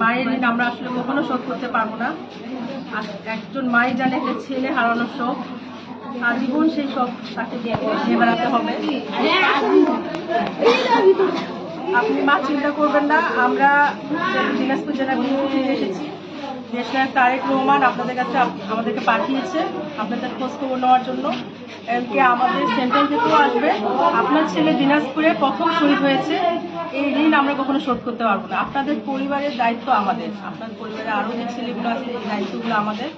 মায়ের ঋণ আমরা আসলে কখনো শোধ করতে পারব না। একজন মাই জানে একটা ছেলে হারানোর শোক আজীবন সেই শোক তাকে দিয়ে বেড়াতে হবে। আপনি মা চিন্তা করবেন না, আমরা দিনাজপুর জেলা বিএনপি এসেছি। দেশনায়ক তারেক রহমান আপনাদের কাছে আমাদেরকে পাঠিয়েছে, আপনাদের খোঁজ খবর নেওয়ার জন্য। এমনকি আমাদের সেন্ট্রাল থেকেও আসবে। আপনার ছেলে দিনাজপুরে প্রথম শহীদ হয়েছে। এই ঋণ আমরা কখনো শোধ করতে পারব না। আপনাদের পরিবারের দায়িত্ব আমাদের। আপনার পরিবারে আরও যে ছেলেগুলো আছে, এই দায়িত্বগুলো আমাদের।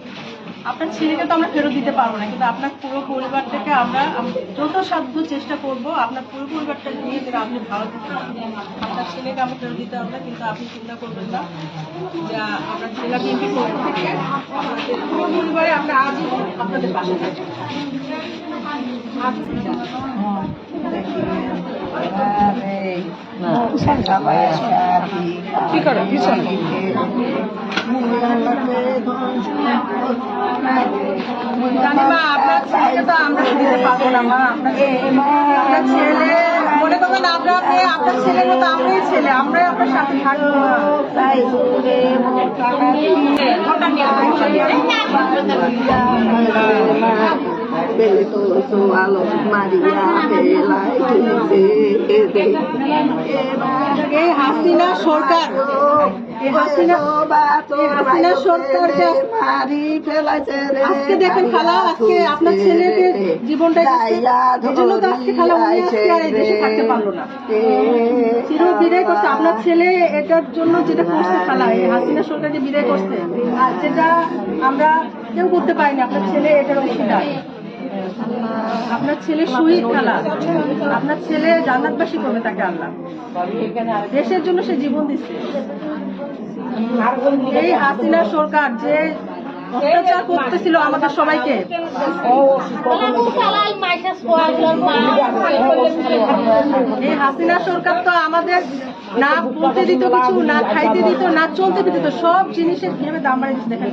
আপনার ছেলেকে তো আমরা ফেরত দিতে পারব না, কিন্তু আপনার পুরো পরিবার থেকে আমরা আম- যত সাধ্য চেষ্টা করব আপনার পুরো পরিবারটা নিয়ে যেন আপনি ভালো থাকতে আপনার ছেলেকে আমরা ফেরত দিতে পারব না, কিন্তু আপনি চিন্তা করবেন না যে আপনার থেকে আপনাদের পুরো পরিবারে আমরা আজীবন আপনাদের পাশে থাকব। আপনার তো আমরা ছেলে, মনে আমরা আপনি, আপনার মতো আমরাই ছেলে, আমরাই আপনার সাথে থাকব এই হাসিনা সরকার এই হাসিনা আজকে দেখেন খালা আজকে আপনার ছেলেকে জীবনটা জন্য তো আজকে খালা উনি আজকে আর এই দেশে থাকতে পারল না। চির বিদায় করছে। আপনার ছেলে এটার জন্য যেটা করছে খালা এই হাসিনা সরকার যে বিদায় করছে আর যেটা আমরা কেউ করতে পারিনি আপনার ছেলে এটার অংশীদার আপনার ছেলে শহীদ খালা আপনার ছেলে জান্নাতবাসী করবে তাকে আল্লাহ দেশের জন্য সে জীবন দিচ্ছে। এই হাসিনা সরকার যে অত্যাচার করতেছিল আমাদের সবাইকে। এই হাসিনা সরকার তো আমাদের না পড়তে দিত কিছু, না খাইতে দিত, না চলতে দিত। সব জিনিসের কীভাবে দাম বাড়িয়ে দেখেন,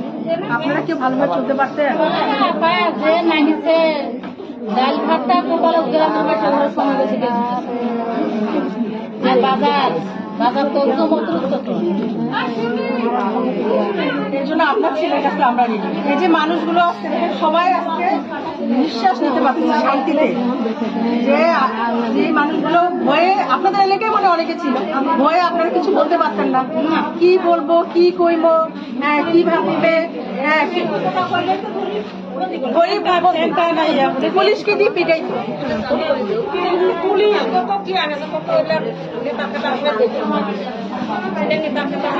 আপনারা কেউ ভালোভাবে চলতে পারতেন? সমুদ্র জন্য আপনার আমরা এই যে মানুষগুলো সবাই নিঃশ্বাস যে যে মানুষগুলো ভয়ে, আপনাদের মনে অনেকে ছিল, ভয়ে আপনারা কিছু বলতে পারতেন না। কি বলব, কি কইব হ্যাঁ কি ভাববে হ্যাঁ গরিব ভাবো পুলিশকে দিয়ে পিটাইতো। পুলিশ কি আগে কত নেতা নেতা